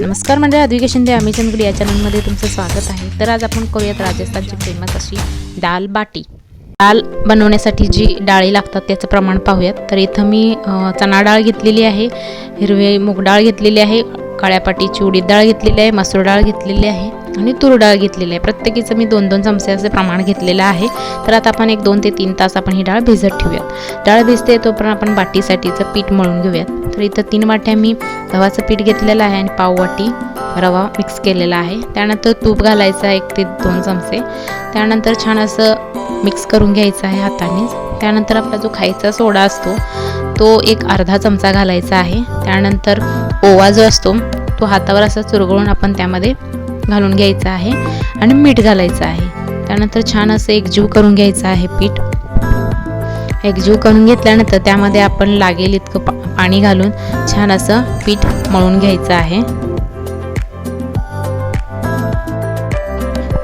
नमस्कार म्हणजे अद्विका शिंदे आम्ही चंदगड या चॅनलमध्ये तुमचं स्वागत आहे. तर आज आपण करूयात राजस्थानची फेमस अशी दाल बाटी. दाल बनवण्यासाठी जी डाळी लागतात त्याचं प्रमाण पाहूयात. तर इथं मी चणा डाळ घेतलेली आहे हिरवी मूग डाळ घेतलेली आहे काळ्या पाटीची उडीद डाळ घेतलेली आहे मसूर डाळ घेतलेली आहे. आणि तूर डाळ घेतलेली आहे. प्रत्येकीचं मी दोन दोन चमचे असे प्रमाण घेतलेलं आहे. तर आता आपण एक दोन ते तीन तास आपण ही डाळ भिजत ठेवूयात. डाळ भिजते तोपर्यंत आपण बाटीसाठीचं पीठ मळून घेऊयात. तर इथं तीन वाट्या मी गव्हाचं पीठ घेतलेलं आहे आणि पाव वाटी रवा मिक्स केलेला आहे. त्यानंतर तूप घालायचं एक ते दोन चमचे. त्यानंतर छान असं मिक्स करून घ्यायचं आहे हातानेच त्यानंतर आपला जो खायचा सोडा असतो तो एक अर्धा चमचा घालायचा आहे. त्यानंतर ओवा जो असतो तो हातावर असा चुरगळून आपण त्यामध्ये घालून घ्यायचं आहे आणि मीठ घालायचं आहे. त्यानंतर छान असं एकजीव करून घ्यायचं आहे पीठ. एकजीव करून घेतल्यानंतर त्यामध्ये आपण लागेल इतकं पा पाणी घालून छान असं पीठ मळून घ्यायचं आहे.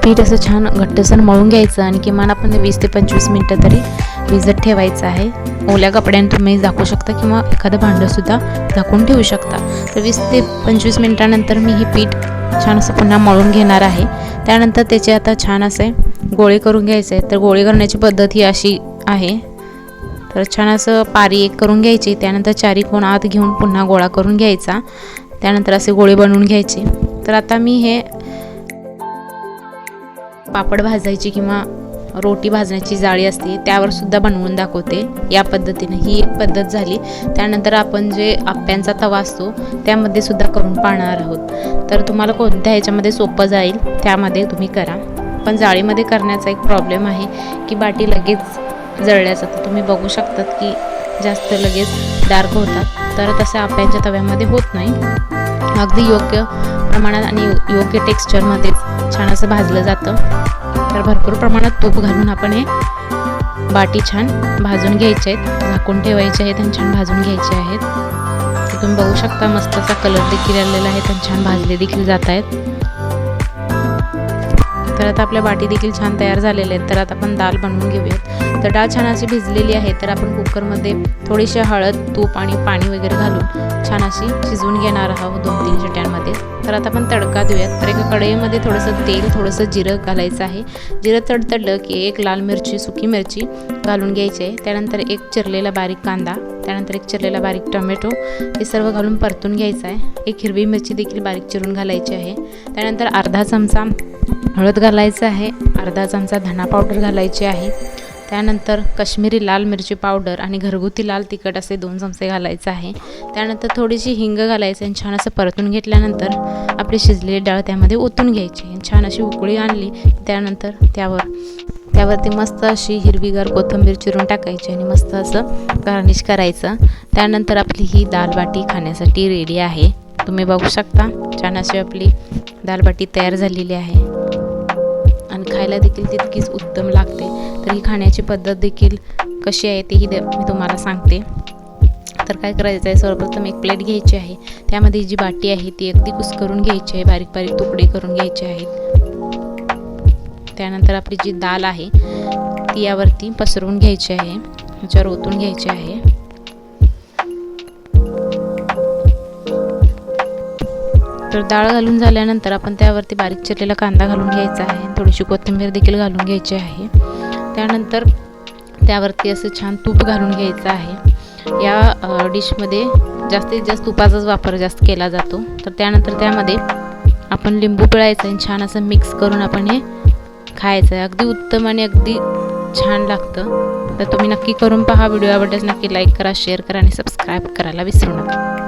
पीठ असं छान घट्टसर मळून घ्यायचं आणि किमान आपण वीस ते पंचवीस मिनटं तरी भिजत ठेवायचं आहे. ओल्या कपड्याने तुम्ही झाकू शकता किंवा एखादं भांडंसुद्धा झाकून ठेवू शकता. तर वीस ते पंचवीस मिनटानंतर मी हे पीठ छान असं पुन्हा मळून घेणार आहे. त्यानंतर त्याचे आता छान असे गोळे करून घ्यायचे तर गोळे करण्याची पद्धत ही अशी आहे. तर छान असं पारी एक करून घ्यायची. त्यानंतर चारी कोण आत घेऊन पुन्हा गोळा करून घ्यायचा. त्यानंतर असे गोळे बनवून घ्यायचे. तर आता मी हे पापड भाजायची किंवा रोटी भाजण्याची जाळी असते त्यावर सुद्धा बनवून दाखवते. या पद्धतीने ही एक पद्धत झाली. त्यानंतर आपण जे आप्यांचा तवा असतो त्यामध्ये सुद्धा करून पाहणार आहोत. तर तुम्हाला कोणत्या ह्याच्यामध्ये सोपं जाईल त्यामध्ये तुम्ही करा. पण जाळीमध्ये करण्याचा एक प्रॉब्लेम आहे की बाटी लगेच जळल्या जातं तुम्ही बघू शकतात की जास्त लगेच डार्क होतात. तर तसं आप्यांच्या तव्यामध्ये होत नाही. अगदी योग्य प्रमाणात आणि योग्य टेक्स्चरमध्येच छान असं भाजलं जातं. तर भरपूर प्रमाणात तूप घालून आपण हे बाटी छान भाजून घ्यायचे आहेत. झाकून ठेवायचे आहेत आणि छान भाजून घ्यायचे आहेत. तुम्ही बघू शकता मस्त असा कलर देखील आलेला आहे आणि छान भाजले देखील जात आहेत. तर आता आपल्या बाटी देखील छान तयार झालेल्या आहेत. तर आता आपण दाल बनवून घेऊयात. तर डाळ छान अशी भिजलेली आहे. तर आपण कुकरमध्ये थोडीशी हळद तूप आणि पाणी वगैरे घालून छान अशी शिजवून घेणार आहोत दोन तीन शिट्यांमध्ये. तर आता आपण तडका देऊयात. तर एका कढईमध्ये थोडंसं तेल थोडंसं जिरं घालायचं आहे. जिरं तडतडलं की एक लाल मिरची सुकी मिरची घालून घ्यायची आहे. त्यानंतर एक चिरलेला बारीक कांदा त्यानंतर एक चिरलेला बारीक टोमॅटो हे सर्व घालून परतून घ्यायचं आहे. एक हिरवी मिरची देखील बारीक चिरून घालायची आहे. त्यानंतर अर्धा चमचा हळद घालायचं आहे. अर्धा चमचा धना पावडर घालायची आहे. त्यानंतर कश्मीरी लाल मिरची पावडर आणि घरगुती लाल तिखट असे दोन चमचे घालायचं आहे. त्यानंतर थोडीशी हिंग घालायचं आणि छान असं परतून घेतल्यानंतर आपली शिजलेली डाळ त्यामध्ये ओतून घ्यायची. आणि छान अशी उकळी आणली. त्यानंतर त्यावर त्यावरती मस्त अशी हिरवीगार कोथिंबीर चिरून टाकायची आणि मस्त असं गार्निश करायचं. त्यानंतर आपली ही दालबाटी खाण्यासाठी रेडी आहे. तुम्ही बघू शकता. छान अशी आपली दालबाटी तयार झालेली आहे. खायला देखील तितकीच उत्तम लागते. तर ही खाण्याची पद्धत देखील कशी आहे तेही दे- मी तुम्हाला सांगते. तर काय करायचं आहे? सर्वप्रथम एक प्लेट घ्यायची आहे. त्यामध्ये जी बाटी आहे ती अगदी कुसकरून घ्यायची आहे. बारीक बारीक तुकडे करून घ्यायचे आहेत. त्यानंतर आपली जी दाल आहे ती यावरती पसरवून घ्यायची आहे. त्याच्यावर ओतून घ्यायची आहे. तर डाळ घालून झाल्यानंतर आपण त्यावरती बारीक चिरलेला कांदा घालून घ्यायचा आहे. थोडीशी कोथिंबीर देखील घालून घ्यायची आहे. त्यानंतर त्यावरती असं छान तूप घालून घ्यायचं आहे. या डिशमध्ये जास्तीत जास्त तुपाचाच वापर जास्त केला जातो. तर त्यानंतर त्यामध्ये आपण लिंबू पिळायचं आणि छान असं मिक्स करून आपण हे खायचं. आहे अगदी उत्तम आणि अगदी छान लागतं. तर तुम्ही नक्की करून पहा. व्हिडिओ आवडल्यास नक्की लाईक करा शेअर करा आणि सबस्क्राईब करायला विसरू नका.